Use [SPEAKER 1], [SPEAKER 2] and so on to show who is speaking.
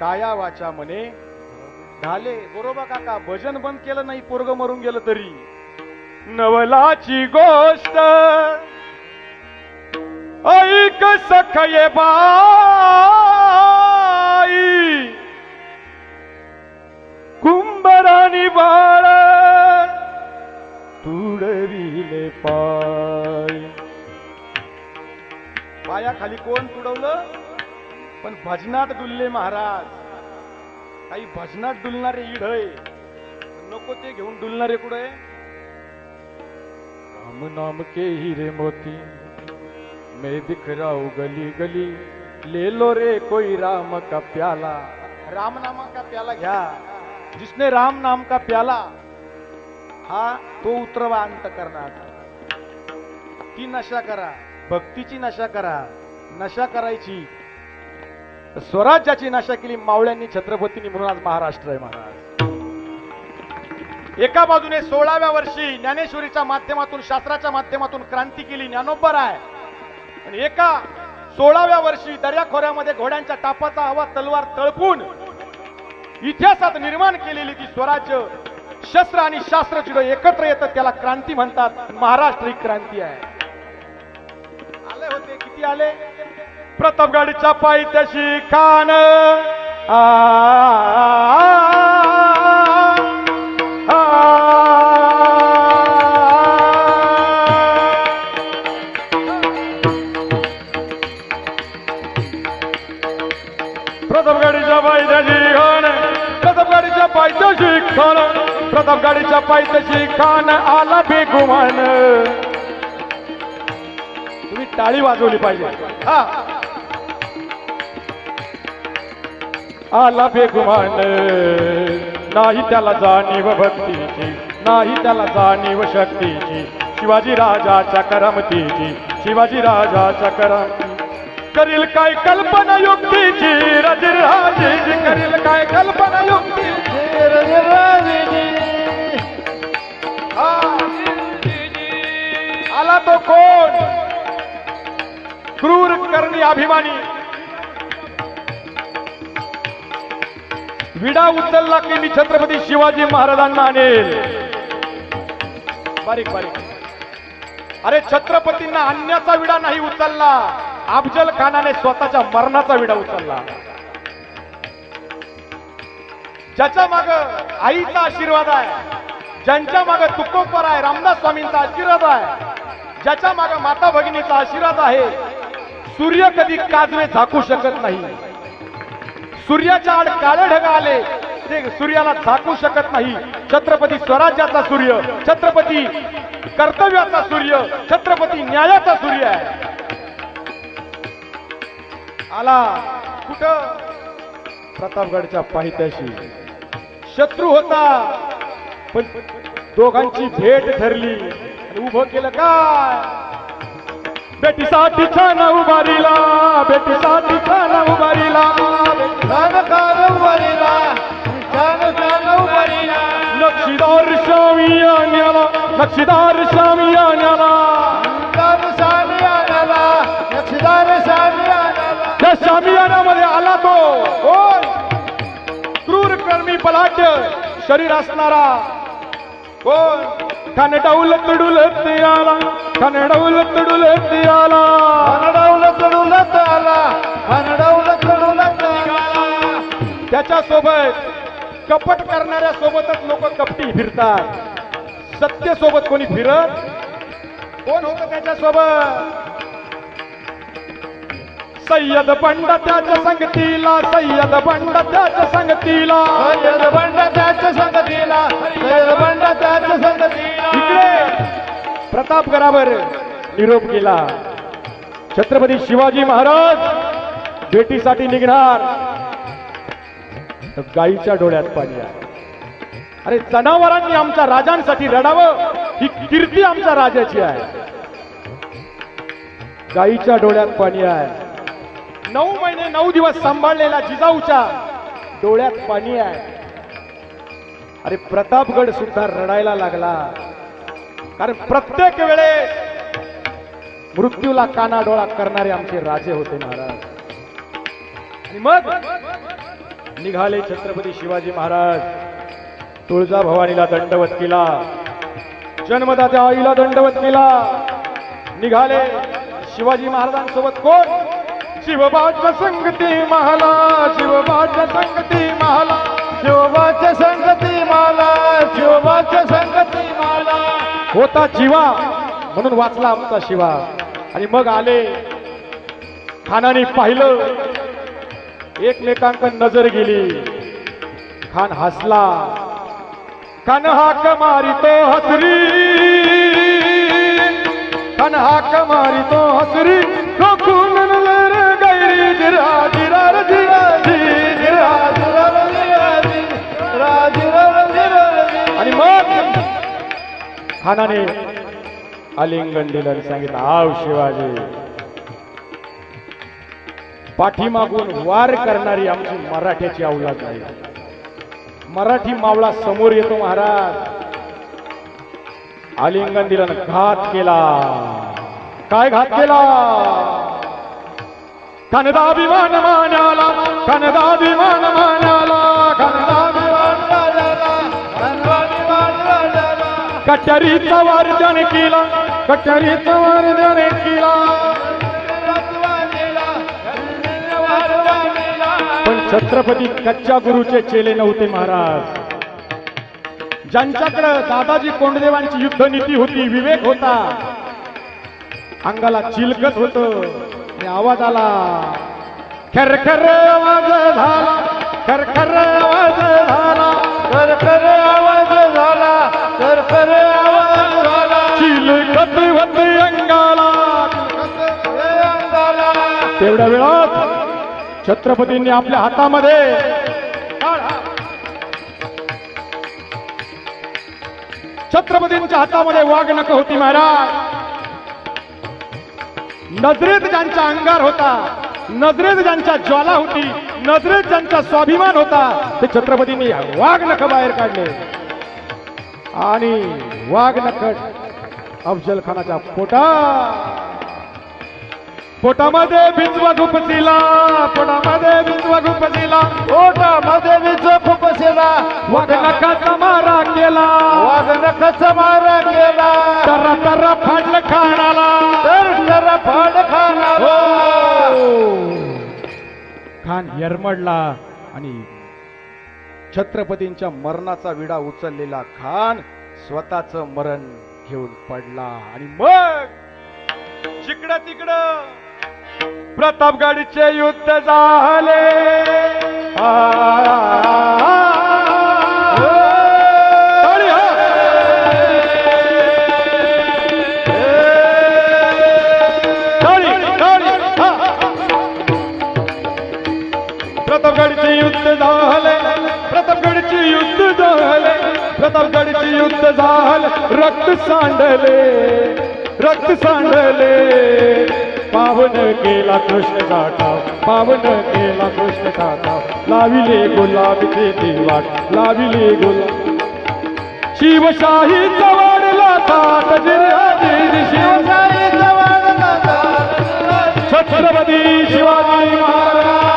[SPEAKER 1] काया वाचा म्हणे झाले. बरोबर काका भजन बंद केलं नाही पोरग मरून गेलं तरी. नवलाची गोष्ट. ऐक सखये बाई. कुंभराणी बाळ तुडविले पाय. पायाखाली कोण तुडवलं? पण भजनात डुलले महाराज. काही भजनात डुलणारे इडय नको ते घेऊन डुलणारे कुठे राम नाम के हिरे मोती मैं बिखराऊ गली गली. ले लो रे कोई राम का प्याला. राम नाम का प्याला घ्या. जिसने राम नाम का प्याला हा तो उतरवा अंत करणार ती नशा करा भक्तीची नशा करा नशा करायची. स्वराज्याची नशा केली मावळ्यांनी छत्रपतींनी म्हणून आज महाराष्ट्र आहे महाराज. एका बाजूने सोळाव्या वर्षी ज्ञानेश्वरीच्या माध्यमातून शास्त्राच्या माध्यमातून क्रांती केली ज्ञानोबर आहे. आणि एका सोळाव्या वर्षी दर्याखोऱ्यामध्ये घोड्यांच्या टापाचा हवा तलवार तळपून इतिहासात निर्माण केलेली ती स्वराज्य शस्त्र आणि शास्त्र जुडो एकत्र येतं त्याला क्रांती म्हणतात. महाराष्ट्र ही क्रांती आहे. आले होते किती आले? प्रतापगडच्या पायथ्याशी खान. आ, आ, गडच्या पायथ्याशी खान आला बेगुमान. तुम्ही टाळी वाजवली पाहिजे. हा. आला बेगुमान. नाही त्याला जाणीव भक्तीची नाही त्याला जाणीव शक्तीची. शिवाजी राजाच्या करमतीची शिवाजी राजाच्या करमती. करील काय कल्पना युक्तीची रजराजेची करील काय कल्पना युक्तीची रजराजेची आला तो कोण? क्रूर करणी अभिमानी. विडा उचलला की मी छत्रपती शिवाजी महाराजांना आणेल. बारीक बारीक. अरे छत्रपतींना आणण्याचा विडा नाही उचलला. अफजल खानाने स्वतःच्या मरणाचा विडा उचलला. ज्याच्या माग आईचा आशीर्वाद आहे. ज्यांच्या मागं तुकोपर आहे रामदास स्वामींचा आशीर्वाद आहे ज्याच्या मागं माता भगिनीचा आशीर्वाद आहे सूर्य कधी काजवे झाकू शकत नाही. सूर्याच्या आड काळे ढग आले ते सूर्याला झाकू शकत नाही. छत्रपती स्वराज्याचा सूर्य छत्रपती कर्तव्याचा सूर्य छत्रपती न्यायाचा सूर्य आहे. आला कुठं? प्रतापगडच्या पाहित्याशी शत्रू होता. पण दोघांची भेट ठरली. आणि उभं केलं काय? बेटीसाठी छान उभारीला बेटीसाठी छान उभारीला छान छान उभारीला छान छान उभारीला नक्षीदार स्वामी आण्याला. नक्षीदार स्वामी आण्याला त्या शामियानामध्ये आला तो. कोण क्रूर कर्मी पलाट शरीर असणारा कोण खनडौलत डुलत आला खनडौलत डुलत आला खनडौलत डुलत आला खनडौलत डुलत आला त्याच्यासोबत कपट करणाऱ्या सोबतच लोक कपटी फिरतात. सत्य सोबत कोणी फिरत? कोण होतं त्याच्यासोबत? सय्यद बंड त्याच्या संगतीला सय्यद बंड त्याच्या संगतीला. सय्यद बंड त्याच्या संगतीला सय्यद बंड त्याच्या संगतीला. इकडे प्रतापगडावर निरोप केला छत्रपती शिवाजी महाराज भेटीसाठी निघणार. गाईच्या डोळ्यात पाणी आहे अरे जनावरांनी आमच्या राजांसाठी रडावं ही कीर्ती आमच्या राजाची आहे. गाईच्या डोळ्यात पाणी आहे. नऊ महिने नऊ दिवस सांभाळलेला जिजाऊच्या डोळ्यात पाणी आहे. अरे प्रतापगड सुद्धा रडायला लागला. कारण प्रत्येक वेळेस मृत्यूला कानाडोळा करणारे आमचे राजे होते महाराज. आणि मग निघाले छत्रपती शिवाजी महाराज. तुळजा भवानीला दंडवत केला. जन्मदात्या आईला दंडवत केला. निघाले शिवाजी महाराजांसोबत कोण? शिवबाच्या संगती महाला शिवबाच्या संगती महाला शिवबाच्या संगती माला शिवबाच्या संगती माला. होता जीवा म्हणून वाचला आमचा शिवा. आणि मग आले खानाने पाहिलं. एकमेकांक नजर गेली. खान हसला. खान हाक मारितो हसरी. खान हाक मारितो हसरी. स्थानाने आलिंगन दिलं सांगितलं आव शिवाजी पाठीमागून वार करणारी आमची मराठ्याची अवलाद नाही. मराठी मावळा समोर येतो महाराज. आलिंगन दिलं घात केला. काय घात केला? कनदा अभिमान मान्याला कनदा कटरीचा वर्जन केला कटरीचा वर्जन केला. पण छत्रपती कच्च्या गुरुचे चेले नव्हते महाराज. ज्यांच्याकडे दादाजी कोंडदेवांची युद्ध नीती होती विवेक होता. अंगाला चिलकत होत आणि आवाज आला खर खर आवाज झाला खर खर आवाज झाला खरखर आवाज झाला अंगाला. तेवढ्या वेळात छत्रपतींनी आपल्या हातामध्ये छत्रपतींच्या हातामध्ये वाघ नक होती महाराज. नजरेत ज्यांचा अंगार होता नजरेत ज्यांच्या ज्वाला होती नजरेत ज्यांचा स्वाभिमान होता ते छत्रपतींनी वाघ नख बाहेर काढले. आणि वाघ नख अफजल खानाच्या पोटा. पोटामध्ये बिंजवा गुपसिला पोटामध्ये बिंजवा गुपसिला पोटामध्ये बिंजवा गुपसिला वाघ मारा केला. वाघ मारा केला. तर तर फाडलं खाणाला. तर तर फाड खाणाला. खान यरमडला आणि छत्रपतींच्या मरणाचा विडा उचललेला खान स्वतःच मरण घेऊन पडला आणि मग जिकडं तिकडं प्रतापगडचे युद्ध झाले प्रतापगडचे युद्ध झाले प्रतापगडचे युद्ध झाले प्रतापगडचे युद्ध झाल रक्त सांडले रक्त सांडले. पावन केला कृष्ण गाठाव पावन केला कृष्ण गाठाव लाविले गुलाब ते देवाट लाविले गुलाब. शिवशाही वाढला ताट जिल्ह्यातील शिवशाही वाढला ताट छत्रपती शिवाजी महाराज.